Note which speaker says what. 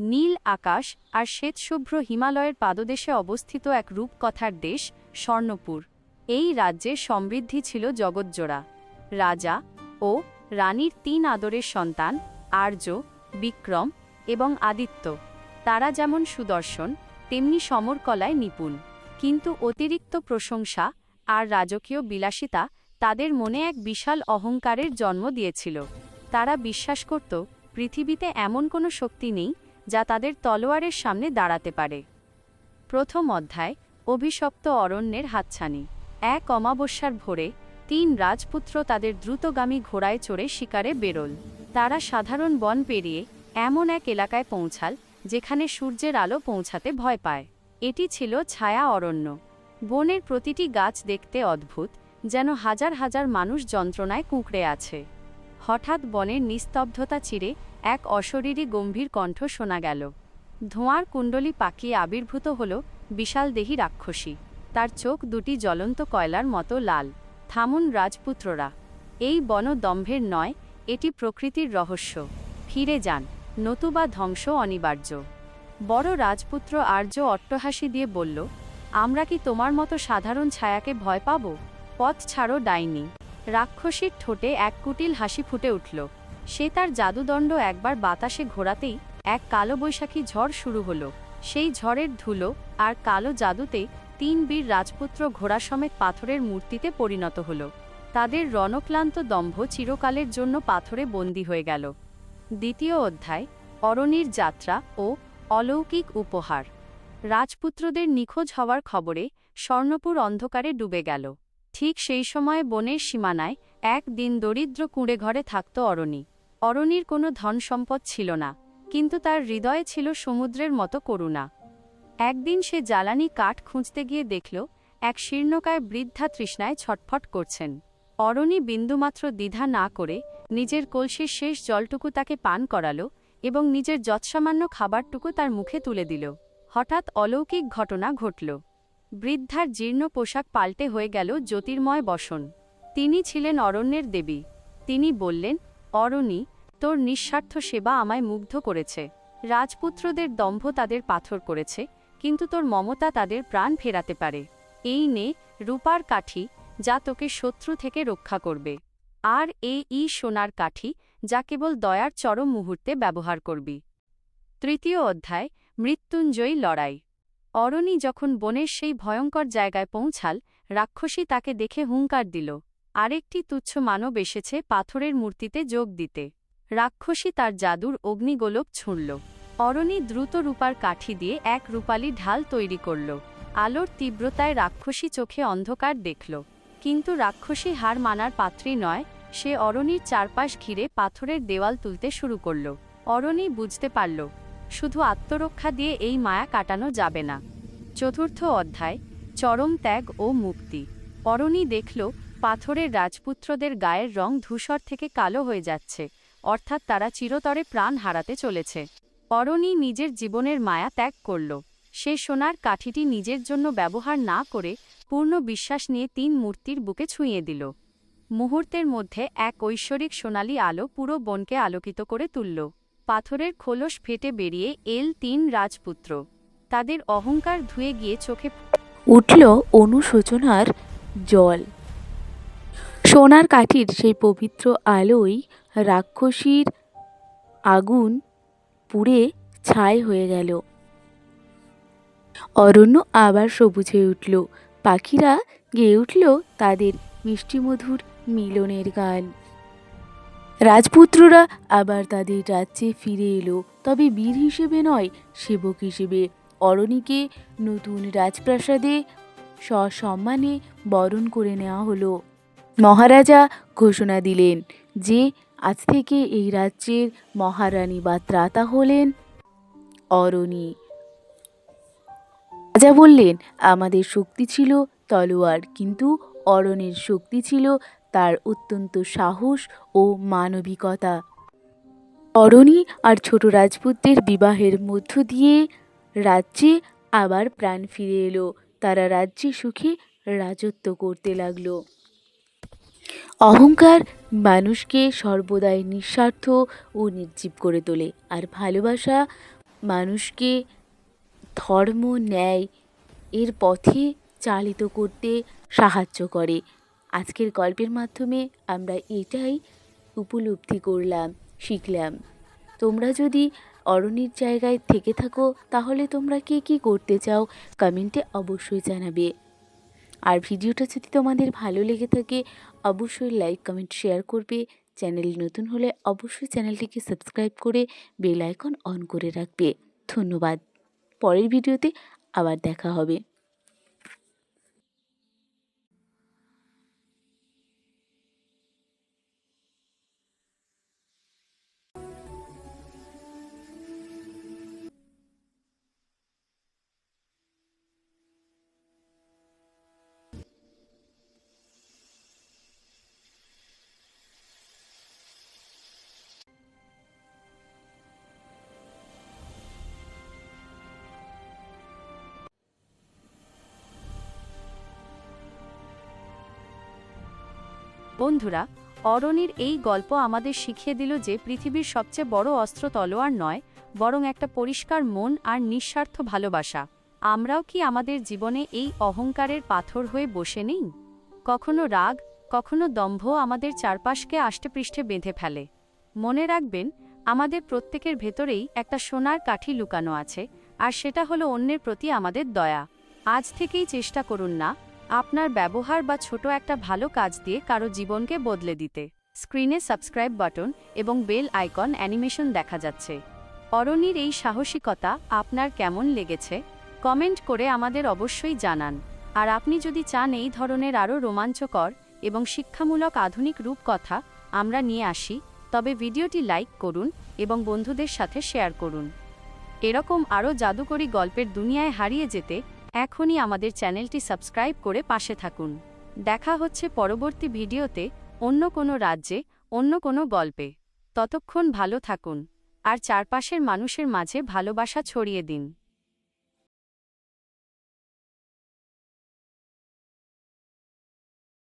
Speaker 1: নীল আকাশ আর শ্বেতশুভ্র হিমালয়ের পাদদেশে অবস্থিত এক রূপকথার দেশ স্বর্ণপুর। এই রাজ্যের সমৃদ্ধি ছিল জগৎজোড়া। রাজা ও রানীর তিন আদরের সন্তান, আর্য, বিক্রম এবং আদিত্য। তারা যেমন সুদর্শন, তেমনি সমরকলায় নিপুণ। কিন্তু অতিরিক্ত প্রশংসা আর রাজকীয় বিলাসিতা তাদের মনে এক বিশাল অহংকারের জন্ম দিয়েছিল। তারা বিশ্বাস করত, পৃথিবীতে এমন কোনো শক্তি নেই যা তাদের তলোয়ারের সামনে দাঁড়াতে পারে। প্রথম অধ্যায়, অভিশপ্ত অরণ্যের হাতছানি। এক অমাবস্যার ভোরে তিন রাজপুত্র তাদের দ্রুতগামী ঘোড়ায় চড়ে শিকারে বেরোল। তারা সাধারণ বন পেরিয়ে এমন এক এলাকায় পৌঁছাল, যেখানে সূর্যের আলো পৌঁছাতে ভয় পায়। এটি ছিল ছায়া অরণ্য। বনের প্রতিটি গাছ দেখতে অদ্ভুত, যেন হাজার হাজার মানুষ যন্ত্রণায় কুঁকড়ে আছে। হঠাৎ বনের নিস্তব্ধতা চিরে এক অশরীরী গম্ভীর কণ্ঠ শোনা গেল। ধোঁয়ার কুণ্ডলি পাকিয়ে আবির্ভূত হল বিশাল বিশালদেহী রাক্ষসী। তার চোখ দুটি জ্বলন্ত কয়লার মতো লাল। থামুন রাজপুত্ররা, এই বন দম্ভের নয়, এটি প্রকৃতির রহস্য। ফিরে যান, নতুবা ধ্বংস অনিবার্য। বড় রাজপুত্র আর্য অট্টহাসি দিয়ে বলল, আমরা কি তোমার মতো সাধারণ ছায়াকে ভয় পাব? পথ ছাড়ো ডাইনি। রাক্ষসীর ঠোঁটে এক কুটিল হাসি ফুটে উঠল। সে তার জাদুদণ্ড একবার বাতাসে ঘোরাতেই এক কালো বৈশাখী ঝড় শুরু হলো। সেই ঝড়ের ধুলো আর কালো জাদুতে তিন বীর রাজপুত্র ঘোড়া সমেত পাথরের মূর্তিতে পরিণত হল। তাদের রণক্লান্ত দম্ভ চিরকালের জন্য পাথরে বন্দী হয়ে গেল। দ্বিতীয় অধ্যায়, অরণির যাত্রা ও অলৌকিক উপহার। রাজপুত্রদের নিখোঁজ হওয়ার খবরে স্বর্ণপুর অন্ধকারে ডুবে গেল। ঠিক সেই সময় বনের সীমানায় এক দিন দরিদ্র কুঁড়ে ঘরে থাকত অরণি। অরণির কোনো ধন সম্পদ ছিল না, কিন্তু তার হৃদয়ে ছিল সমুদ্রের মতো করুণা। একদিন সে জ্বালানি কাঠ খুঁজতে গিয়ে দেখল, এক শীর্ণকায় বৃদ্ধা তৃষ্ণায় ছটফট করছেন। অরণি বিন্দুমাত্র দ্বিধা না করে নিজের কলসির শেষ জলটুকু তাকে পান করালো এবং নিজের যৎসামান্য খাবারটুকু তার মুখে তুলে দিল। হঠাৎ অলৌকিক ঘটনা ঘটল। বৃদ্ধার জীর্ণ পোশাক পাল্টে হয়ে গেল জ্যোতির্ময় বসন। তিনি ছিলেন অরণ্যের দেবী। তিনি বললেন, অরণি, তোর নিঃস্বার্থ সেবা আমায় মুগ্ধ করেছে। রাজপুত্রদের দম্ভ তাদের পাথর করেছে, কিন্তু তোর মমতা তাদের প্রাণ ফেরাতে পারে। এই নে রূপার কাঠি, যা তোকে শত্রু থেকে রক্ষা করবে। আর এ ই সোনার কাঠি, যা কেবল দয়ার চরম মুহূর্তে ব্যবহার করবি। তৃতীয় অধ্যায়, মৃত্যুঞ্জয়ী লড়াই। অরণি যখন বনের সেই ভয়ঙ্কর জায়গায় পৌঁছাল, রাক্ষসী তাকে দেখে হুঙ্কার দিল। আরেকটি তুচ্ছ মানব এসেছে পাথরের মূর্তিতে যোগ দিতে। রাক্ষসী তার জাদুর অগ্নিগোলক ছুঁড়ল। অরণি দ্রুত রূপার কাঠি দিয়ে এক রূপালি ঢাল তৈরি করল। আলোর তীব্রতায় রাক্ষসী চোখে অন্ধকার দেখল। কিন্তু রাক্ষসী হার মানার পাত্রী নয়, সে অরণির চারপাশ ঘিরে পাথরের দেওয়াল তুলতে শুরু করল। অরণি বুঝতে পারল শুধু আত্মরক্ষা দিয়ে এই মায়া কাটানো যাবে না। চতুর্থ অধ্যায়, চরম ত্যাগ ও মুক্তি। অরণি দেখল, পাথরের রাজপুত্রদের গায়ের রং ধূসর থেকে কালো হয়ে যাচ্ছে, অর্থাৎ তারা চিরতরে প্রাণ হারাতে চলেছে। অরণি নিজের জীবনের মায়া ত্যাগ করল। সে সোনার কাঠিটি নিজের জন্য ব্যবহার না করে পূর্ণ বিশ্বাস নিয়ে তিন মূর্তির বুকে ছুঁয়ে দিল। মুহূর্তের মধ্যে এক ঐশ্বরিক সোনালি আলো পুরো বনকে আলোকিত করে তুলল। পাথরের খোলস ফেটে বেরিয়ে এল তিন রাজপুত্র। তাদের অহংকার ধুয়ে গিয়ে চোখে
Speaker 2: উঠল অনুশোচনার জল। সোনার কাঠির সেই পবিত্র আলোয় রাক্ষসীর আগুন পুড়ে ছাই হয়ে গেল। অরণ্য আবার সবুজ হয়ে উঠল। পাখিরা গেয়ে উঠল তাদের মিষ্টিমধুর মিলনের গান। রাজপুত্ররা আবার তাদের রাজ্যে ফিরে এলো। তবে বীর হিসেবে নয়, সেবক হিসেবে। অরণিকে নতুন রাজপ্রাসাদে সসম্মানে বরণ করে নেওয়া হলো। মহারাজা ঘোষণা দিলেন যে, আজ থেকে এই রাজ্যের মহারানী বা ত্রাতা হলেন অরণি। রাজা বললেন, আমাদের শক্তি ছিল তলোয়ার, কিন্তু অরণের শক্তি ছিল তার অত্যন্ত সাহস ও মানবিকতা। অরণি আর ছোট রাজপুতদের বিবাহের মধ্য দিয়ে রাজ্যে আবার প্রাণ ফিরে এলো। তারা রাজ্যে সুখে রাজত্ব করতে লাগল। অহংকার মানুষকে সর্বদাই নিঃস্বার্থ ও নির্জীব করে তোলে আর ভালোবাসা মানুষকে ধর্ম, ন্যায় এর পথে চালিত করতে সাহায্য করে। আজকের গল্পের মাধ্যমে আমরা এটাই উপলব্ধি করলাম, শিখলাম। তোমরা যদি অরণ্যের জায়গায় থেকে থাকো, তাহলে তোমরা কে কী করতে চাও কমেন্টে অবশ্যই জানাবে। আর ভিডিওটা যদি তোমাদের ভালো লেগে থাকে, অবশ্যই লাইক, কমেন্ট, শেয়ার করবে। চ্যানেল নতুন হলে অবশ্যই চ্যানেলটিকে সাবস্ক্রাইব করে বেল আইকন অন করে রাখবে। ধন্যবাদ। পরের ভিডিওতে আবার দেখা হবে।
Speaker 1: বন্ধুরা, অরণির এই গল্প আমাদের শিখিয়ে দিল যে পৃথিবীর সবচেয়ে বড় অস্ত্র তলোয়ার নয়, বরং একটা পরিষ্কার মন আর নিঃস্বার্থ ভালোবাসা। আমরাও কি আমাদের জীবনে এই অহংকারের পাথর হয়ে বসে নেই? কখনো রাগ, কখনো দম্ভ আমাদের চারপাশকে আষ্টেপৃষ্ঠে বেঁধে ফেলে। মনে রাখবেন, আমাদের প্রত্যেকের ভেতরেই একটা সোনার কাঠি লুকানো আছে, আর সেটা হলো অন্যের প্রতি আমাদের দয়া। আজ থেকেই চেষ্টা করুন না আপনার ব্যবহার বা ছোট একটা ভালো কাজ দিয়ে কারও জীবনকে বদলে দিতে। স্ক্রিনে সাবস্ক্রাইব বাটন এবং বেল আইকন অ্যানিমেশন দেখা যাচ্ছে। অরণির এই সাহসিকতা আপনার কেমন লেগেছে? কমেন্ট করে আমাদের অবশ্যই জানান। আর আপনি যদি চান এই ধরনের আরও রোমাঞ্চকর এবং শিক্ষামূলক আধুনিক রূপকথা আমরা নিয়ে আসি, তবে ভিডিওটি লাইক করুন এবং বন্ধুদের সাথে শেয়ার করুন। এরকম আরও জাদুকরী গল্পের দুনিয়ায় হারিয়ে যেতে এখনই আমাদের চ্যানেলটি সাবস্ক্রাইব করে পাশে থাকুন। দেখা হচ্ছে পরবর্তী ভিডিওতে অন্য কোনো রাজ্যে, অন্য কোনো গল্পে। ততক্ষণ ভালো থাকুন, আর চারপাশের মানুষের মাঝে ভালোবাসা ছড়িয়ে দিন।